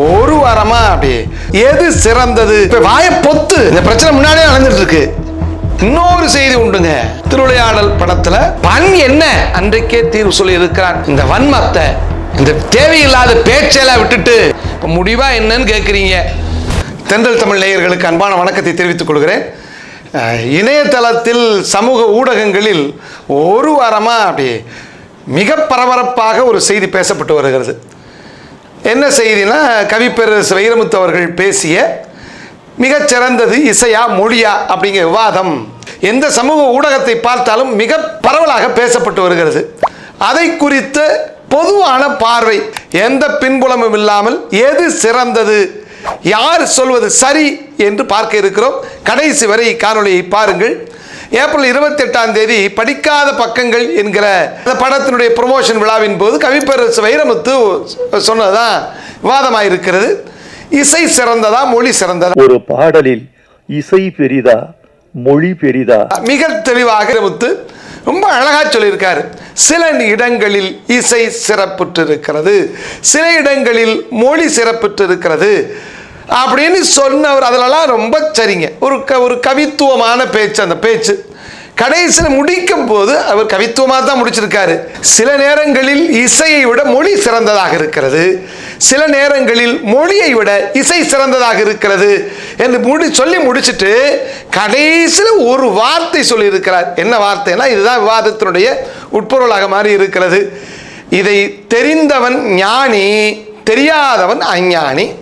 ஒரு வாரமா அப்படியே எது சிறந்தது? இப்ப வாய பொத்து. இந்த பிரச்சனை முன்னாடியே நடந்துட்டு இருக்கு இன்னொரு செய்தி உண்டுங்க. திருவிளையாடல் படத்துல பண் என்ன? அன்றைக்கே தீர்வு சொல்லி இருக்கிறான். இந்த வன்மத்தை இந்த தேவையில்லாத பேச்செல்லாம் விட்டுட்டு. இப்ப முடிவா என்னன்னு கேட்குறீங்க தென்றல் தமிழ் நேயர்களுக்கு அன்பான வணக்கத்தை தெரிவித்துக் கொள்கிறேன். இணையதளத்தில் சமூக ஊடகங்களில் ஒரு வாரமாக அப்படி மிக பரபரப்பாக ஒரு செய்தி பேசப்பட்டு வருகிறது. என்ன செய்தினா கவிப்பேரரசு வைரமுத்து அவர்கள் பேசிய மிகச்சிறந்தது இசையா மொழியா அப்படிங்கிற விவாதம். எந்த சமூக ஊடகத்தை பார்த்தாலும் மிக பரவலாக பேசப்பட்டு வருகிறது. அதை குறித்த பொதுவான பார்வை எந்த பின்புலமும் இல்லாமல் எது சிறந்தது யார் சொல்வது சரி என்று பார்க்க இருக்கிறோம். கடைசி வரை காணொலியை பாருங்கள். ஏப்ரல் இருபத்தி எட்டாம் தேதி படிக்காத பக்கங்கள் என்கிற அந்த படத்தினுடைய ப்ரொமோஷன் விழாவின் போது கவிப்பேரரசு வைரமுத்து சொன்னதுதான் விவாதமாக இருக்கிறது. இசை சிறந்ததா மொழி சிறந்ததா? ஒரு பாடலில் இசை பெரிதா மொழி பெரிதா? மிக தெளிவாக வைரமுத்து ரொம்ப அழகா சொல்லியிருக்காரு. சில இடங்களில் இசை சிறப்புற்று இருக்கிறது சில இடங்களில் மொழி சிறப்புற்று இருக்கிறது அப்படின்னு சொன்னவர். அதிலலாம் ரொம்ப சரிங்க. ஒரு க ஒரு கவித்துவமான பேச்சு அந்த பேச்சு. கடைசியில் முடிக்கும் போது அவர் கவித்துவமாக தான் முடிச்சிருக்காரு. சில நேரங்களில் இசையை விட மொழி சிறந்ததாக இருக்கிறது. சில நேரங்களில் மொழியை விட இசை சிறந்ததாக இருக்கிறது என்று முடி சொல்லி முடிச்சிட்டு கடைசியில் ஒரு வார்த்தை சொல்லியிருக்கிறார். என்ன வார்த்தைனா இதுதான் விவாதத்தினுடைய உட்பொருளாக மாறி இருக்கிறது. இதை தெரிந்தவன் ஞானி தெரியாதவன் அஞ்ஞானி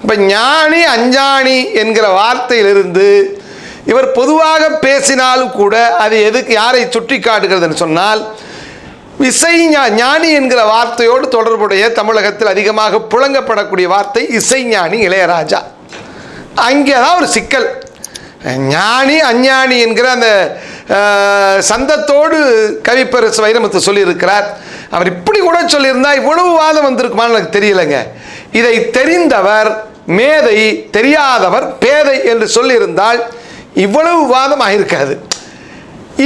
இப்போ ஞானி அஞ்ஞானி என்கிற வார்த்தையிலிருந்து இவர் பொதுவாக பேசினாலும் கூட அது எதுக்கு யாரை சுட்டி காட்டுகிறதுன்னு சொன்னால் இசை ஞானி என்கிற வார்த்தையோடு தொடர்புடைய தமிழகத்தில் அதிகமாக புழங்கப்படக்கூடிய வார்த்தை இசைஞானி இளையராஜா. அங்கே தான் ஒரு சிக்கல். ஞானி அஞ்ஞானி என்கிற அந்த சந்தத்தோடு கவிப்பரசு வைரமுத்து சொல்லியிருக்கிறார். அவர் இப்படி கூட சொல்லியிருந்தா இவ்வளவு வாதம் வந்திருக்குமான்னு எனக்கு தெரியலைங்க. இதை தெரிந்தவர் மேதை தெரியாதவர் பேதை என்று சொல்லியிருந்தால் இவ்வளவு வாதம் ஆயிருக்காது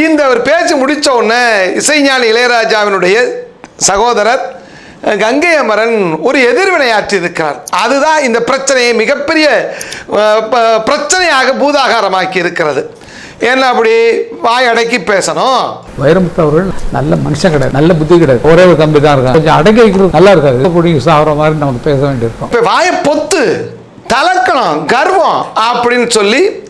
இந்த அவர் பேச்சு முடிச்ச உடனே இசைஞானி இளையராஜாவினுடைய சகோதரர் கங்கை அமரன் ஒரு எதிர்வினையாற்றி இருக்கிறார் அதுதான் இந்த பிரச்சனையை மிகப்பெரிய பிரச்சனையாக பூதாகாரமாக்கி இருக்கிறது ஏன்னா அப்படி வாய் அடக்கி பேசணும்? வைரமுத்து அவர்கள் நல்ல மனுஷன் கிடையாது நல்ல புத்தி கிடையாது. ஒரே ஒரு தம்பி தான் இருக்காங்க கொஞ்சம் அடக்கி வைக்கிறது நல்லா இருக்காது. சாகிற மாதிரி நமக்கு பேச வேண்டியிருக்கும். இப்போ வாயை பொத்து. தலக்கணம் கர்வம் அப்படின்னு சொல்லி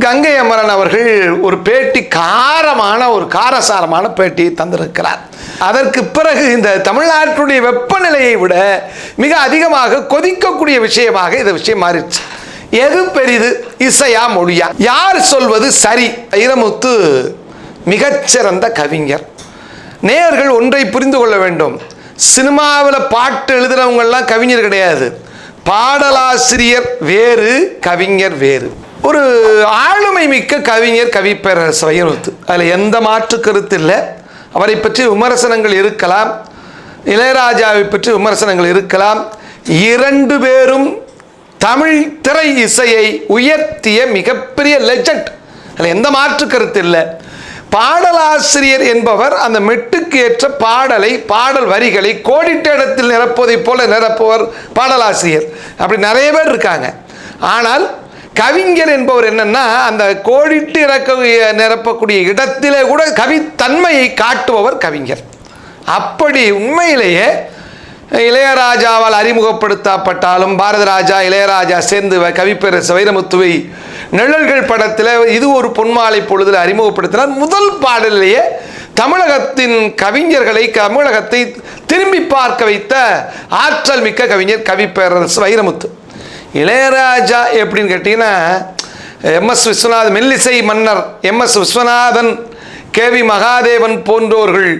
கங்கை அமரன் அவர்கள் ஒரு பேட்டி காரமான ஒரு காரசாரமான பேட்டி தந்திருக்கிறார். அதற்கு பிறகு இந்த தமிழ்நாட்டுடைய வெப்பநிலையை விட மிக அதிகமாக கொதிக்கக்கூடிய விஷயமாக இந்த விஷயம் மாறிடுச்சு. எது பெரிது? இசையா மொழியா? யார் சொல்வது சரி? வைரமுத்து மிகச்சிறந்த கவிஞர். நேயர்கள் ஒன்றை புரிந்து கொள்ள வேண்டும். சினிமாவில் பாட்டு எழுதுகிறவங்கள்லாம் கவிஞர் கிடையாது. பாடலாசிரியர் வேறு கவிஞர் வேறு. ஒரு ஆளுமை மிக்க கவிஞர் கவிப்பேரரசு வைரமுத்து அதில் எந்த மாற்று கருத்து இல்லை. அவரை பற்றி விமர்சனங்கள் இருக்கலாம். இளையராஜாவை பற்றி விமர்சனங்கள் இருக்கலாம். இரண்டு பேரும் தமிழ் திரை இசையை உயர்த்திய மிகப்பெரிய லெஜண்ட் அதில் எந்த மாற்று கருத்து இல்லை. பாடலாசிரியர் என்பவர் அந்த மெட்டுக்கு ஏற்ற பாடலை பாடல் வரிகளை கோடிட்ட இடத்தில் நிரப்புவதைப் போல நிரப்புவர் பாடலாசிரியர். அப்படி நிறைய பேர் இருக்காங்க. ஆனால் கவிஞர் என்பவர் என்னன்னா அந்த கோடிட்டு இறக்க நிரப்பக்கூடிய இடத்திலே கூட கவித்தன்மையை காட்டுபவர் கவிஞர். அப்படி உண்மையிலேயே இளையராஜாவால் அறிமுகப்படுத்தப்பட்டாலும் பாரத ராஜா இளையராஜா சேர்ந்து வ- கவிப்பேரரசு வைரமுத்துவை நிழல்கள் படத்தில் இது ஒரு பொன்மாலை பொழுதில் அறிமுகப்படுத்தினார். முதல் பாடலிலேயே தமிழகத்தின் கவிஞர்களை தமிழகத்தை திரும்பி பார்க்க வைத்த ஆற்றல் மிக்க கவிஞர் கவிப்பேரரசு வைரமுத்து. இளையராஜா எப்படின்னு கேட்டிங்கன்னா எம்எஸ் விஸ்வநாதன் மெல்லிசை மன்னர் M S Viswanathan K V Mahadevan போன்றோர்கள்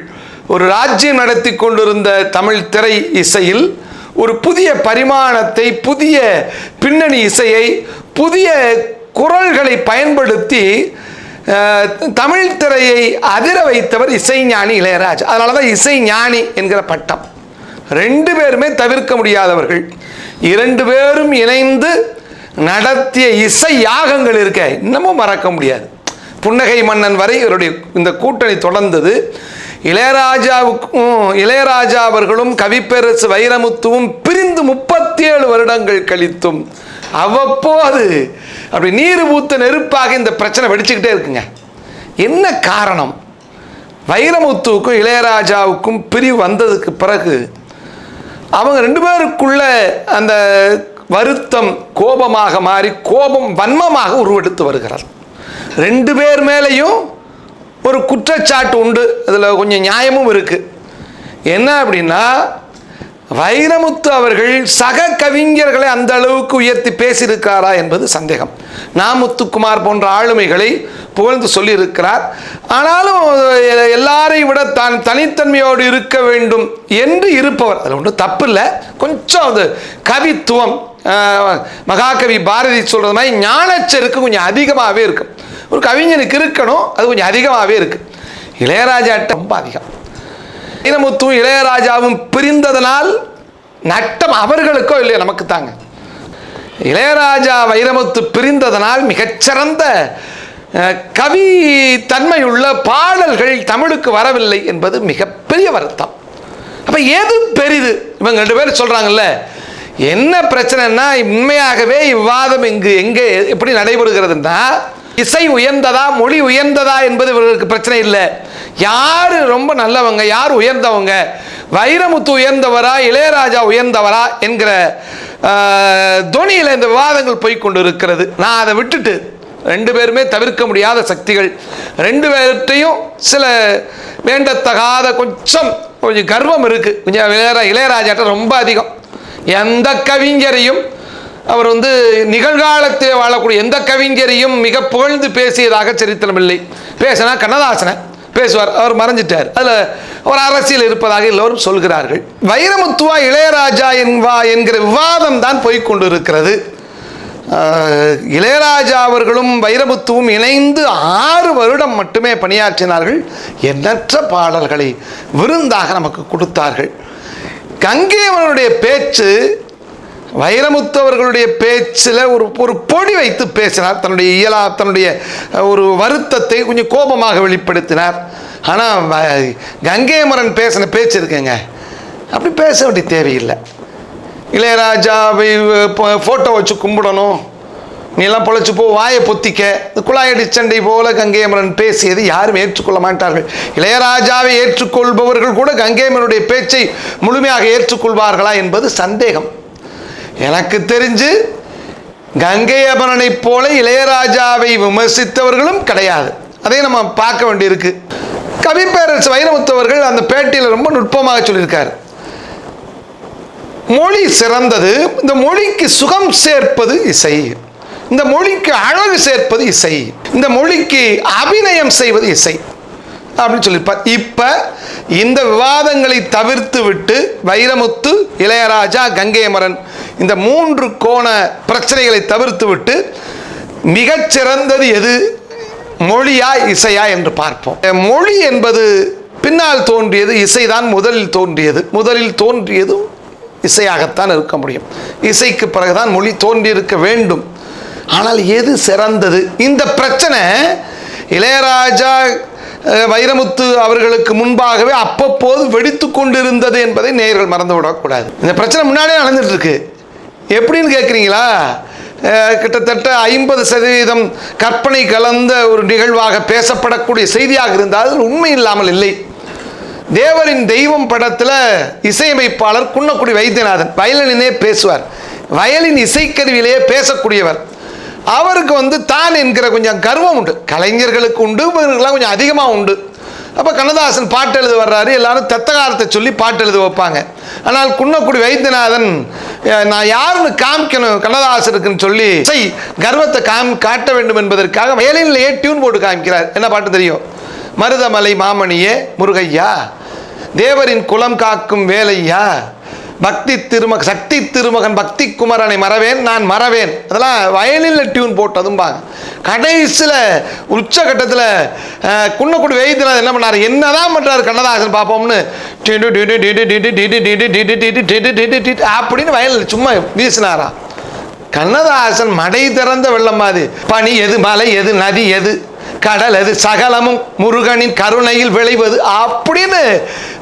ஒரு ராஜ்யம் நடத்தி கொண்டிருந்த தமிழ் திரை இசையில் ஒரு புதிய பரிமாணத்தை புதிய பின்னணி இசையை புதிய குரல்களை பயன்படுத்தி தமிழ் திரையை அதிர வைத்தவர் இசைஞானி இளையராஜ். அதனால தான் இசைஞானி என்கிற பட்டம். ரெண்டு பேருமே தவிர்க்க முடியாதவர்கள். இரண்டு பேரும் இணைந்து நடத்திய இசை யாகங்கள் இருக்க இன்னமும் மறக்க முடியாது. புன்னகை மன்னன் வரை இவருடைய இந்த கூட்டணி தொடர்ந்தது. இளையராஜாவுக்கும் இளையராஜா அவர்களும் கவிப்பேரசு வைரமுத்துவும் பிரிந்து முப்பத்தி ஏழு வருடங்கள் கழித்தும் அவ்வப்போது அப்படி நீர் ஊத்த நெருப்பாக இந்த பிரச்சனை வெடிச்சுக்கிட்டே இருக்குங்க. என்ன காரணம்? வைரமுத்துவுக்கும் இளையராஜாவுக்கும் பிரிவு வந்ததுக்கு பிறகு அவங்க ரெண்டு பேருக்குள்ள அந்த வருத்தம் கோபமாக மாறி கோபம் வன்மமாக உருவெடுத்து வருகிறது ரெண்டு பேர் மேலேயும் ஒரு குற்றச்சாட்டு உண்டு. அதில் கொஞ்சம் நியாயமும் இருக்குது என்ன அப்படின்னா வைரமுத்து அவர்கள் சக கவிஞர்களை அந்த அளவுக்கு உயர்த்தி பேசியிருக்காரா என்பது சந்தேகம். நாமுத்துக்குமார் போன்ற ஆளுமைகளை புகழ்ந்து சொல்லியிருக்கிறார். ஆனாலும் எல்லாரை எல்லாரையும் விட தான் தனித்தன்மையோடு இருக்க வேண்டும் என்று இருப்பவர். அதில் ஒன்றும் தப்பு இல்லை கொஞ்சம் அது கவித்துவம் மகாகவி பாரதி சொல்கிறது மாதிரி ஞானச்செருக்கு கொஞ்சம் அதிகமாகவே இருக்கும். ஒரு கவிஞனுக்கு இருக்கணும் அது கொஞ்சம் அதிகமாகவே இருக்குது இளையராஜாட்ட ரொம்ப அதிகம். வைரமுத்துவும் இளையராஜாவும் பிரிந்ததனால் நட்டம் அவர்களுக்கோ இல்லையோ நமக்கு தாங்க. இளையராஜா வைரமுத்து பிரிந்ததனால் மிகச்சிறந்த கவி தன்மையுள்ள பாடல்கள் தமிழுக்கு வரவில்லை என்பது மிகப்பெரிய வருத்தம். அப்போ எது பெரிது? இவங்க ரெண்டு பேரும் சொல்கிறாங்கல்ல என்ன பிரச்சனைன்னா உண்மையாகவே விவாதம் இங்கு எங்கே எப்படி நடைபெறுகிறதுன்னா இசை உயர்ந்ததா மொழி உயர்ந்ததா என்பது இவர்களுக்கு பிரச்சனை இல்லை. யார் ரொம்ப நல்லவங்க யார் உயர்ந்தவங்க? வைரமுத்து உயர்ந்தவரா இளையராஜா உயர்ந்தவரா என்கிற துணியில் இந்த விவாதங்கள் போய்க்கொண்டு இருக்கிறது நான் அதை விட்டுட்டு ரெண்டு பேருமே தவிர்க்க முடியாத சக்திகள். ரெண்டு பேர்கிட்டையும் சில வேண்டத்தகாத கொஞ்சம் கொஞ்சம் கர்வம் இருக்குது கொஞ்சம் இளையரா இளையராஜாட்ட ரொம்ப அதிகம். எந்த கவிஞரையும் அவர் வந்து நிகழ்காலத்தில் வாழக்கூடிய எந்த கவிஞரையும் மிக புகழ்ந்து பேசியதாக சரித்திரம் இல்லை பேசினா கண்ணதாசனை பேசுவார் அவர் மறைஞ்சிட்டார். அதில் ஒரு அரசியல் இருப்பதாக எல்லோரும் சொல்கிறார்கள். வைரமுத்துவா இளையராஜா என்பா என்கிற விவாதம் தான் போய்கொண்டிருக்கிறது இளையராஜா அவர்களும் வைரமுத்துவும் இணைந்து ஆறு வருடம் மட்டுமே பணியாற்றினார்கள். எண்ணற்ற பாடல்களை விருந்தாக நமக்கு கொடுத்தார்கள். கங்கேவனுடைய பேச்சு வைரமுத்து அவர்களுடைய பேச்சில் ஒரு ஒரு பொடி வைத்து பேசினார். தன்னுடைய இயலா தன்னுடைய ஒரு வருத்தத்தை கொஞ்சம் கோபமாக வெளிப்படுத்தினார். ஆனால் கங்கேமரன் பேசின பேச்சு இருக்குங்க அப்படி பேச வேண்டிய தேவையில்லை. இளையராஜாவை ஃபோட்டோ வச்சு கும்பிடணும். நீலாம் பொழைச்சி போ வாயை பொத்திக்க. இந்த குழாயடி சண்டை போல கங்கையமரன் பேசியது யாரும் ஏற்றுக்கொள்ள மாட்டார்கள். இளையராஜாவை ஏற்றுக்கொள்பவர்கள் கூட கங்கையமரனுடைய பேச்சை முழுமையாக ஏற்றுக்கொள்வார்களா என்பது சந்தேகம். எனக்கு தெரிஞ்சு கங்கை அமரனைப் போல இளையராஜாவை விமர்சித்தவர்களும் கிடையாது. அதை நம்ம பார்க்க வேண்டியிருக்கு. கவிப்பேரரசு வைரமுத்தவர்கள் அந்த பேட்டியில் ரொம்ப நுட்பமாக சொல்லியிருக்காரு. மொழி சிறந்தது இந்த மொழிக்கு சுகம் சேர்ப்பது இசை. இந்த மொழிக்கு அழகு சேர்ப்பது இசை. இந்த மொழிக்கு அபிநயம் செய்வது இசை. அப்படின்னு சொல்லியிருப்பார். இப்போ இந்த விவாதங்களை தவிர்த்து விட்டு வைரமுத்து இளையராஜா கங்கையமரன் இந்த மூன்று கோண பிரச்சனைகளை தவிர்த்து விட்டு மிகச்சிறந்தது எது? மொழியா இசையா என்று பார்ப்போம். மொழி என்பது பின்னால் தோன்றியது இசைதான் முதலில் தோன்றியது. முதலில் தோன்றியதும் இசையாகத்தான் இருக்க முடியும். இசைக்கு பிறகுதான் மொழி தோன்றியிருக்க வேண்டும். ஆனால் எது சிறந்தது? இந்த பிரச்சனை இளையராஜா வைரமுத்து அவர்களுக்கு முன்பாகவே அப்பப்போது வெடித்து கொண்டிருந்தது என்பதை நேயர்கள் மறந்து விடக்கூடாது இந்த பிரச்சனை முன்னாடியே நடந்துட்டு இருக்கு எப்படின்னு கேட்குறீங்களா? கிட்டத்தட்ட ஐம்பது சதவீதம் கற்பனை கலந்த ஒரு நிகழ்வாக பேசப்படக்கூடிய செய்தியாக இருந்தால் உண்மை இல்லாமல் இல்லை. தேவரின் தெய்வம் படத்தில் இசையமைப்பாளர் குன்னக்குடி வைத்தியநாதன் வயலினே பேசுவார். வயலின் இசைக்கருவியிலேயே பேசக்கூடியவர். அவருக்கு வந்து தான் என்கிற கொஞ்சம் கர்வம் உண்டு. கலைஞர்களுக்கு உண்டு இவர்களுக்கெல்லாம் கொஞ்சம் அதிகமாக உண்டு. அப்போ கண்ணதாசன் பாட்டு எழுத வர்றாரு எல்லாரும் தத்தகாரத்தை சொல்லி பாட்டு எழுத வைப்பாங்க. ஆனால் குன்னக்குடி வைத்தியநாதன் நான் யாருன்னு காமிக்கணும் கண்ணதாசனுக்குன்னு சொல்லி இசை கர்வத்தை காம் காட்ட வேண்டும் என்பதற்காக வயலின்லேயே டியூன் போட்டு காமிக்கிறார். என்ன பாட்டு தெரியும்? மருதமலை மாமணியே முருகையா தேவரின் குலம் காக்கும் வேலையா பக்தி திருமக சக்தி திருமகன் பக்தி குமரனை மறவேன் நான் மறவேன் அதெல்லாம் வயலில் டியூன் போட்டதும்பாங்க கடைசியில் உச்சகட்டத்தில் குன்னக்குடி வைத்தியநாதன் என்ன பண்ணார் என்னதான் பண்ணுறாரு கண்ணதாசன் பார்ப்போம்னு டிடு டிடு டிடு டிடு டிடு டிடு டிடு டிடு டிடு டிடு டிட் அப்படின்னு வயலில் சும்மா வீசினாரா கண்ணதாசன் மடை திறந்த வெள்ளம் மாதிரி பனி எது மலை எது நதி எது கடல் அது சகலமும் முருகனின் கருணையில் விளைவது அப்படின்னு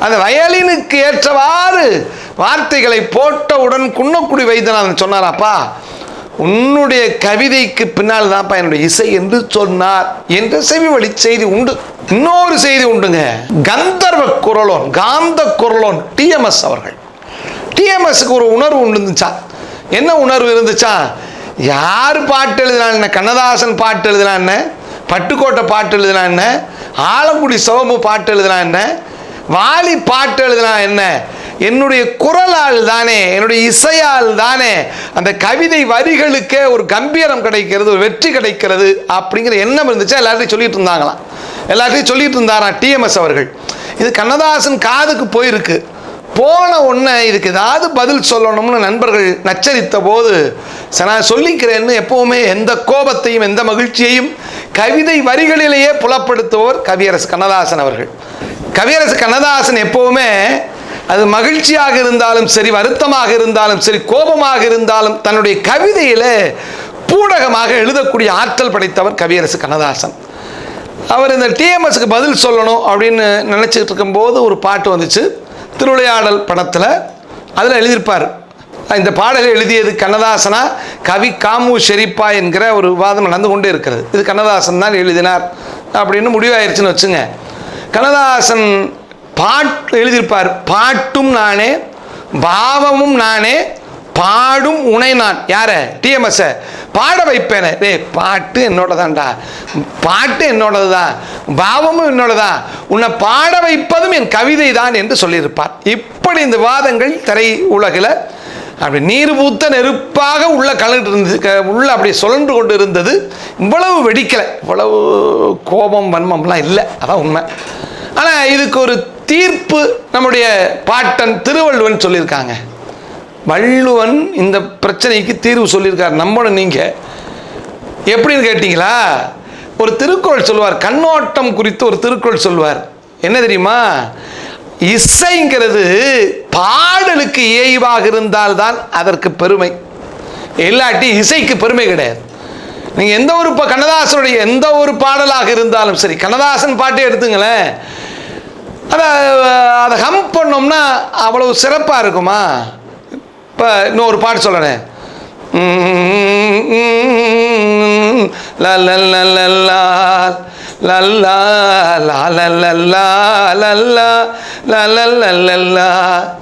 அந்த வயலினுக்கு ஏற்றவாறு வார்த்தைகளை போட்டவுடன் குன்னக்குடி வைத்தியநாதன் சொன்னாராப்பா உன்னுடைய கவிதைக்கு பின்னால் தான்ப்பா என்னுடைய இசை என்று சொன்னார் என்ற செவி வழி செய்தி உண்டு. இன்னொரு செய்தி உண்டுங்க. கந்தர்வ குரலோன் காந்த குரலோன் டிஎம்எஸ் அவர்கள். டிஎம்எஸ்க்கு ஒரு உணர்வு இருந்துச்சா என்ன உணர்வு இருந்துச்சா? யார் பாட்டு எழுதினா என்ன? கண்ணதாசன் பாட்டு எழுதினா என்ன? பட்டுக்கோட்டை பாட்டு எழுதினா என்ன? ஆலங்குடி சோமு பாட்டு எழுதினா என்ன? வாலி பாட்டு எழுதினா என்ன? என்னுடைய குரலால் தானே என்னுடைய இசையால் தானே அந்த கவிதை வரிகளுக்கே ஒரு கம்பீரம் கிடைக்கிறது ஒரு வெற்றி கிடைக்கிறது அப்படிங்கிற எண்ணம் இருந்துச்சு? எல்லார்ட்டையும் சொல்லிட்டு இருந்தாங்களாம். எல்லார்ட்டையும் சொல்லிட்டு இருந்தாராம் டிஎம்எஸ் அவர்கள். இது கண்ணதாசன் காதுக்கு போயிருக்கு. போன உடனே இதுக்கு ஏதாவது பதில் சொல்லணும்னு நண்பர்கள் நச்சரித்த போது நான் சொல்லிக்கிறேன்னு எப்பவுமே எந்த கோபத்தையும் எந்த மகிழ்ச்சியையும் கவிதை வரிகளிலேயே புலப்படுத்துவோர் கவியரசு கண்ணதாசன் அவர்கள். கவியரசு கண்ணதாசன் எப்பவுமே அது மகிழ்ச்சியாக இருந்தாலும் சரி வருத்தமாக இருந்தாலும் சரி கோபமாக இருந்தாலும் தன்னுடைய கவிதையில் பூடகமாக எழுதக்கூடிய ஆற்றல் படைத்தவர் கவியரசு கண்ணதாசன். அவர் இந்த டிஎம்எஸ்க்கு பதில் சொல்லணும் அப்படின்னு நினச்சிக்கிட்டு இருக்கும்போது ஒரு பாட்டு வந்துச்சு திருவிளையாடல் படத்தில். அதில் எழுதியிருப்பார். இந்த பாடலை எழுதியது கண்ணதாசனா? கவி காமு ஷெரீப்பா என்கிற ஒரு விவாதம் நடந்து கொண்டே இருக்கிறது. இது கண்ணதாசன் தான் எழுதினார் அப்படின்னு முடிவாயிருச்சுன்னு வச்சுங்க. கண்ணதாசன் பாட்டு எழுதியிருப்பார். பாட்டும் நானே பாவமும் நானே பாடும் உனை நான். யார? டிஎம்எஸ் பாட வைப்பேனே. டே பாட்டு என்னோட தான்டா பாட்டு என்னோடது தான் பாவமும் என்னோட தான் உன்னை பாட வைப்பதும் என் கவிதை தான் என்று சொல்லியிருப்பார். இப்படி இந்த வாதங்கள் திரை உலகில் அப்படி நீர் பூத்த நெருப்பாக உள்ள கலந்து இருந்து உள்ள அப்படி சுழன்று கொண்டு இருந்தது இவ்வளவு வெடிக்கலை. இவ்வளவு கோபம் வன்மம்லாம் இல்லை. அதான் உண்மை. ஆனால் இதுக்கு ஒரு தீர்ப்பு நம்முடைய பாட்டன் திருவள்ளுவன் சொல்லியிருக்காங்க. வள்ளுவன் இந்த பிரச்சனைக்கு தீர்வு சொல்லியிருக்கார் நம்பணும் நீங்கள் எப்படின்னு கேட்டிங்களா? ஒரு திருக்குறள் சொல்லுவார் கண்ணோட்டம் குறித்து ஒரு திருக்குறள் சொல்லுவார். என்ன தெரியுமா? இசைங்கிறது பாடலுக்கு ஏய்வாக இருந்தால்தான் அதற்கு பெருமை. இல்லாட்டி இசைக்கு பெருமை கிடையாது. நீங்கள் எந்த ஒரு இப்போ கண்ணதாசனுடைய எந்த ஒரு பாடலாக இருந்தாலும் சரி கண்ணதாசன் பாட்டே எடுத்துங்களேன். அதை அதை ஹம் பண்ணோம்னா அவ்வளவு சிறப்பாக இருக்குமா இப்போ இன்னொரு பாட்டு சொல்கிறேன்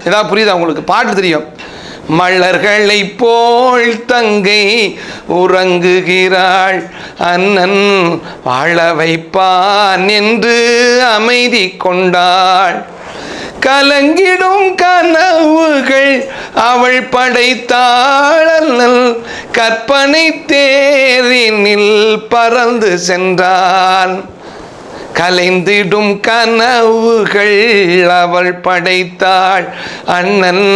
ஏதாவது புரியுதா உங்களுக்கு பாட்டு தெரியும் மலர்களை போல் தங்கை உறங்குகிறாள். அண்ணன் வாழ வைப்பான் என்று அமைதி கொண்டாள். கலங்கிடும் கனவுகள் அவள் படைத்தாள். கற்பனை தேரினில் பறந்து சென்றான். கலைந்திடும் கனவுகள் அவள் படைத்தாள். அண்ணன்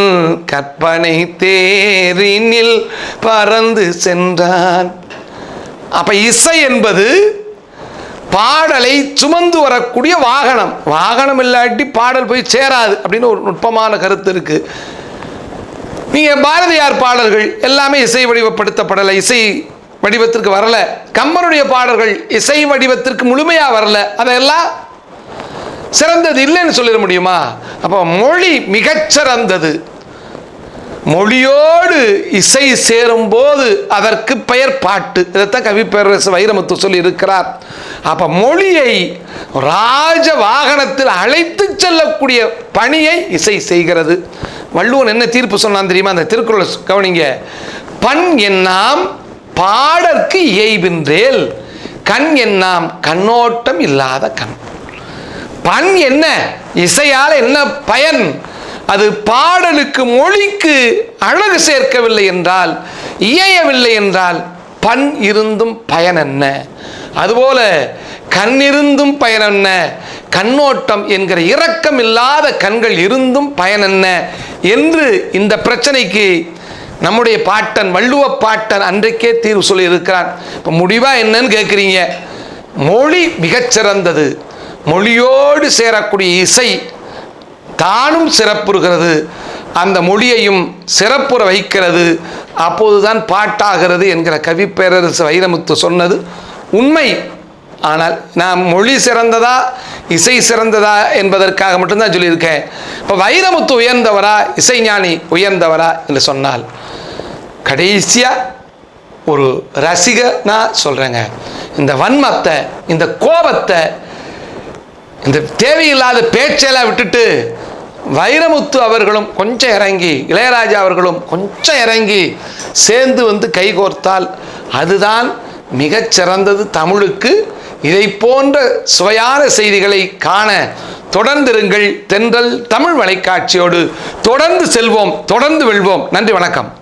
கற்பனை தேரினில் பறந்து சென்றான். அப்ப இசை என்பது பாடலை சுமந்து வரக்கூடிய வாகனம். வாகனம் இல்லாட்டி பாடல் போய் சேராது அப்படின்னு ஒரு நுட்பமான கருத்து இருக்கு. நீங்க பாரதியார் பாடல்கள் எல்லாமே இசை வடிவப்படுத்தப்படலை. இசை வடிவத்திற்கு வரல. கம்மனுடைய பாடல்கள் இசை வடிவத்திற்கு முழுமையாக வரல. அதெல்லாம் சிறந்தது இல்லைன்னு சொல்லிட முடியுமா? அப்போ மொழி மிகச்சிறந்தது. மொழியோடு இசை சேரும்போது அதற்கு பெயர் பாட்டு. இதைத்தான் கவி பேரரசு வைரமுத்து சொல்லி இருக்கிறார் அப்போ மொழியை ராஜ வாகனத்தில் அழைத்து செல்லக்கூடிய பணியை இசை செய்கிறது. வள்ளுவன் என்ன தீர்ப்பு சொன்னான் தெரியுமா? அந்த திருக்குறள் கவனிங்க. பண் என்னாம் பாடற்கு இயைபின்றேல் கண் என்னாம் கண்ணோட்டம் இல்லாத கண். பண் என்ன? இசையால் என்ன பயன்? அது பாடலுக்கு மொழிக்கு அழகு சேர்க்கவில்லை என்றால் இயையவில்லை என்றால் பண் இருந்தும் பயன் என்ன? அதுபோல கண் இருந்தும் பயன் என்ன? கண்ணோட்டம் என்கிற இரக்கம் இல்லாத கண்கள் இருந்தும் பயன் என்ன? என்று இந்த பிரச்சனைக்கு நம்முடைய பாட்டன் வள்ளுவ பாட்டன் அன்றைக்கே தீர்வு சொல்லி இருக்கிறான் இப்போ முடிவா என்னன்னு கேட்குறீங்க மொழி மிகச்சிறந்தது. மொழியோடு சேரக்கூடிய இசை தானும் சிறப்புறுகிறது. அந்த மொழியையும் சிறப்புற வைக்கிறது. அப்போதுதான் பாட்டாகிறது என்கிற கவிப்பேரரசு வைரமுத்து சொன்னது உண்மை. ஆனால் நான் மொழி சிறந்ததா இசை சிறந்ததா என்பதற்காக மட்டும்தான் சொல்லியிருக்கேன். இப்போ வைரமுத்து உயர்ந்தவரா இசைஞானி உயர்ந்தவரா என்று சொன்னால் கடைசியாக ஒரு ரசிகனா சொல்கிறேங்க இந்த வன்மத்தை இந்த கோபத்தை இந்த தேவையில்லாத பேச்செல்லாம் விட்டுட்டு வைரமுத்து அவர்களும் கொஞ்சம் இறங்கி இளையராஜா அவர்களும் கொஞ்சம் இறங்கி சேர்ந்து வந்து கைகோர்த்தால் அதுதான் மிகச்சிறந்தது தமிழுக்கு இதை போன்ற சுவையான செய்திகளை காண தொடர்ந்திருங்கள். தென்றல் தமிழ் வலைக்காட்சியோடு தொடர்ந்து செல்வோம் தொடர்ந்து வெல்வோம். நன்றி வணக்கம்.